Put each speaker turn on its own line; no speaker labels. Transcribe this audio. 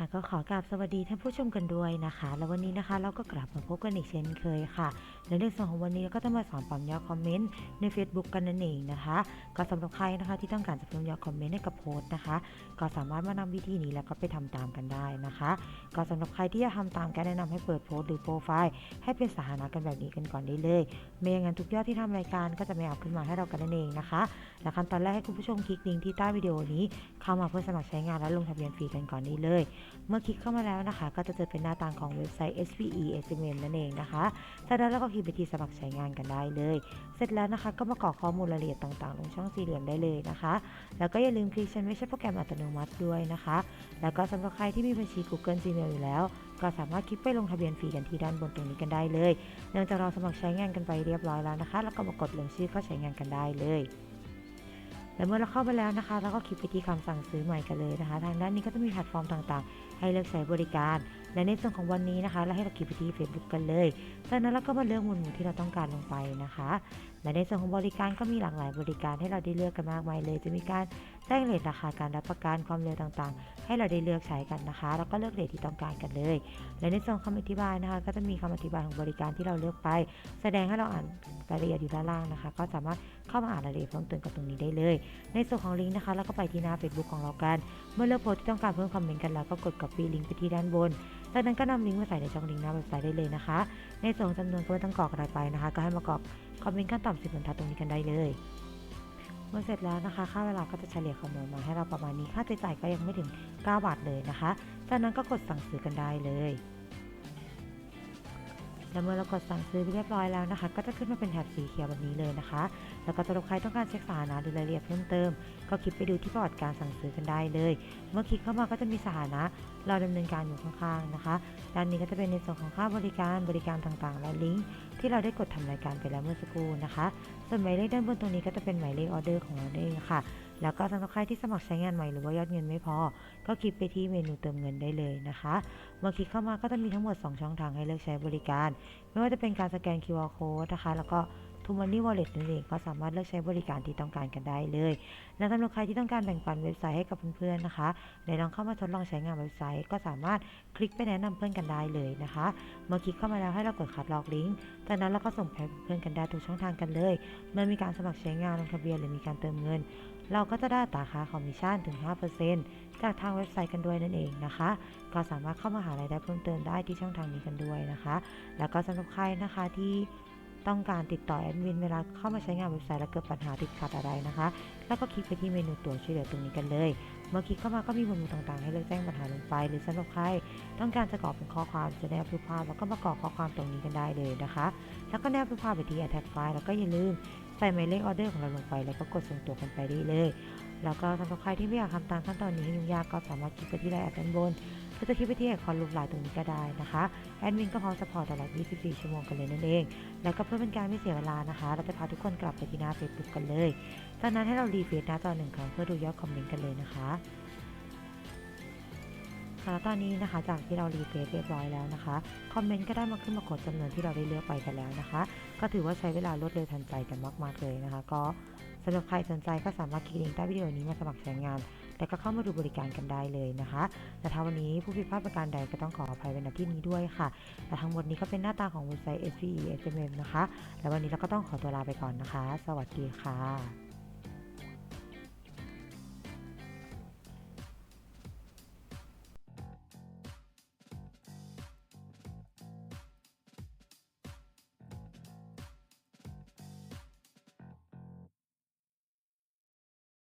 ค่ะก็ขอกราบสวัสดีท่านผู้ชมกันด้วยนะคะ แล้ววันนี้นะคะเราก็กลับมาพบกันอีกเช่นเคยค่ะ และในส่วนของวันนี้เราก็จะมาสอนปั๊มยอดคอมเมนต์ใน Facebook กันนั่นเองนะคะ ก็สำหรับใครนะคะที่ต้องการจะเพิ่มยอดคอมเมนต์ให้กับโพสต์นะคะ ก็สามารถมานำวิธีนี้แล้วก็ไปทำตามกันได้นะคะ ก็สำหรับใครที่จะทำตามการแนะนำให้เปิดโพสต์หรือโปรไฟล์ให้เป็นสาธารณะกันแบบนี้กันก่อนได้เลยไม่อย่างนั้นทุกยอดที่ทำรายการก็จะไม่เอาขึ้นมาให้เรากันนั่นเองนะคะและขั้นตอนแรกให้คุณผู้ชมคลิกลิงก์ที่ใต้วิดีโอนี้เข้ามาเพื่อสมัครใช้งานและลงทะเบียนฟรีกันก่อนนี้เลยเมื่อคลิกเข้ามาแล้วนะคะ ก็จะเจอเป็นหน้าต่างของเว็บไซต์ SPE SMM นั่นเองนะคะจากนั้นเราก็คลิกไปที่สมัครใช้งานกันได้เลย เสร็จแล้วนะคะก็มากรอกข้อมูลรายละเอียดต่างๆ ลงช่องสี่เหลี่ยมได้เลยนะคะ แล้วก็อย่าลืมคลิกฉันไม่ใช่โปรแกรมอัตโนมัติด้วยนะคะ แล้วก็สำหรับใครที่มีบัญชี Google Gmail อยู่แล้ว ก็สามารถคลิกไปลงทะเบียนฟรีกันที่ด้านบนตรงนี้กันได้เลย เนื่องจากเราสมัครใช้งานกันไปเรียบร้อยแล้วนะคะ แล้วก็มากดลงชื่อเข้าใช้งานกันได้เลย และเมื่อเราเข้าไปแล้วนะคะ เราก็คลิกไปที่คำสั่งซื้อใหม่กันเลยนะคะ ทางด้านนี้ก็จะมีแพลตฟอร์มต่างๆ ให้เลือกใช้บริการ และในส่วนของวันนี้นะคะ เราให้เราคลิกไปที่ Facebook กันเลย จากนั้นเราก็มาเลือกหมวดหมู่ที่เราต้องการลงไปนะคะ และในส่วนของบริการก็มีหลากหลายบริการให้เราได้เลือกกันมากมายเลย จะมีการแจ้งเรทราคาการรับประกันความเร็วต่างๆ ให้เราได้เลือกใช้กันนะคะ แล้วก็เลือกเรทที่ต้องการกันเลย และในส่วนคำอธิบายนะคะ ก็จะมีคำอธิบายของบริการที่เราเลือกไป แสดงให้เราอ่านรายละเอียดอยู่ด้านล่างนะคะ ก็สามารถ เข้ามาอ่านรายละเอียดเพิ่มเติมกับตรงนี้ได้เลย ในส่วนของลิงก์นะคะเราก็ไปที่หน้า Facebook ของเรากัน เมื่อเลือกโพสที่ต้องการเพิ่มคอมเมนต์กันแล้วก็กด copy ลิงก์ไปที่ด้านบน จากนั้นก็นำลิงก์มาใส่ในช่องลิงก์หน้าเว็บไซต์ได้เลยนะคะ ในส่วนของจำนวนก็ไม่ต้องกรอกอะไรไปนะคะ ก็ให้มากรอกคอมเมนต์ขั้นต่ำสิบบรรทัดตรงนี้กันได้เลยเมื่อเสร็จแล้วนะคะ ค่าเวลาก็จะเฉลี่ยคำนวณมาให้เราประมาณนี้ ค่าใช้จ่ายก็ยังไม่ถึง 9 บาทเลยนะคะ จากนั้นก็กดสั่งซื้อกันได้เลย และเมื่อเรากดสั่งซื้อเรียบร้อยแล้วนะคะ ก็จะขึ้นมาเป็นแถบสีเขียวแบบนี้เลยนะคะ แล้วก็สำหรับใครต้องการเช็คสถานะหรือรายละเอียดเพิ่มเติม ก็คลิกไปดูที่ประวัติการสั่งซื้อกันได้เลย เมื่อคลิกเข้ามาก็จะมีสถานะ เราดำเนินการอยู่ข้างๆนะคะ ด้านนี้ก็จะเป็นในส่วนของค่าบริการบริการต่างๆ และลิงก์ ที่เราได้กดทำรายการไปแล้วเมื่อสักครู่นะคะ ส่วนหมายเลขด้านบนตรงนี้ก็จะเป็นหมายเลขออเดอร์ของเราเองค่ะ แล้วก็สำหรับใครที่สมัครใช้งานใหม่หรือว่ายอดเงินไม่พอ ก็คลิกไปที่เมนูเติมเงินได้เลยนะคะ เมื่อคลิกเข้ามาก็จะมีทั้งหมด 2 ช่องทางให้เลือกใช้บริการ ไม่ว่าจะเป็นการสแกน QR code นะคะ แล้วก็ t ูมันนี่วอลเล็ตนั่นเองก็สามารถเลือกใช้บริการที่ต้องการกันได้เลยและสำหรับใครที่ต้องการแบ่งปันเว็บไซต์ให้กับเพื่อนๆนะคะในลองเข้ามาทดลองใช้งานเว็บไซต์ ก็สามารถคลิกไปแนะนำเพื่อนกันได้เลยนะคะ เมื่อคลิกเข้ามาแล้วให้เรากดคัดลอกลิงก์จากนั้นเราก็ส่งไปให้เพื่อนกันได้ทุกช่องทางกันเลย เมื่อมีการสมัครใช้งานลงทะเบียนหรือมีการเติมเงิน เราก็จะได้ตาค่าคอมมิชชั่นถึง 5%จากทางเว็บไซต์กันด้วยนั่นเองนะคะ ก็สามารถเข้ามาหารายได้เพิ่มเติมได้ที่ช่องทางนี้กันด้วยนะคะ แล้วก็สำหรับใครนะคะที่ ต้องการติดต่อแอดมินเวลาเข้ามาใช้งานเว็บไซต์แล้วเกิดปัญหาติดขัดอะไรนะคะ แล้วก็คลิกไปที่เมนูตัวช่วยเหลือตรงนี้กันเลย เมื่อคลิกเข้ามาก็มีเมนูต่างๆ ให้เลือกแจ้งปัญหาลงไป หรือสำหรับใครต้องการจะกรอกเป็นข้อความจะแนบรูปภาพแล้วก็มากรอกข้อความตรงนี้กันได้เลยนะคะ แล้วก็แนบรูปภาพไปที่ attach file แล้วก็อย่าลืมใส่หมายเลขออเดอร์ของเราลงไป แล้วก็กดส่งตัวกันไปได้เลย แล้วก็สำหรับใครที่ไม่อยากทำตามขั้นตอนนี้ให้ยุ่งยากก็สามารถคลิกไปที่ไลน์แอดด้านบน เพื่อจะคลิกไปที่ไอคอนรูปลายตรงนี้ก็ได้นะคะแอดมินก็พร้อมสปอร์ตตลอด 24 ชั่วโมงกันเลยนั่นเอง แล้วก็เพื่อเป็นการไม่เสียเวลานะคะ เราจะพาทุกคนกลับไปที่หน้า Facebook กันเลย จากนั้นให้เรารีเฟรชหน้าจอหนึ่งครั้งเพื่อดูยอดคอมเมนต์กันเลยนะคะค่ะตอนนี้นะคะจากที่เรารีเฟรชเรียบร้อยแล้วนะคะ คอมเมนต์ก็ได้มาขึ้นมากดจำนวนที่เราได้เลือกไปกันแล้วนะคะ ก็ถือว่าใช้เวลารวดเร็วทันใจกันมาก ๆ เลยนะคะ ก็สำหรับใครสนใจก็สามารถคลิกลิงก์ใต้วิดีโอนี้มาสมัครใช้งาน แล้วก็เข้ามาดูบริการกันได้เลยนะคะแต่ถ้าวันนี้ผู้ผิดพลาดประการใดก็ต้องขออภัยในที่นี้ด้วยค่ะ แต่ทั้งหมดนี้ก็เป็นหน้าตาของเว็บไซต์ SVE SMM นะคะ และวันนี้เราก็ต้องขอตัวลาไปก่อนนะคะ สวัสดีค่ะ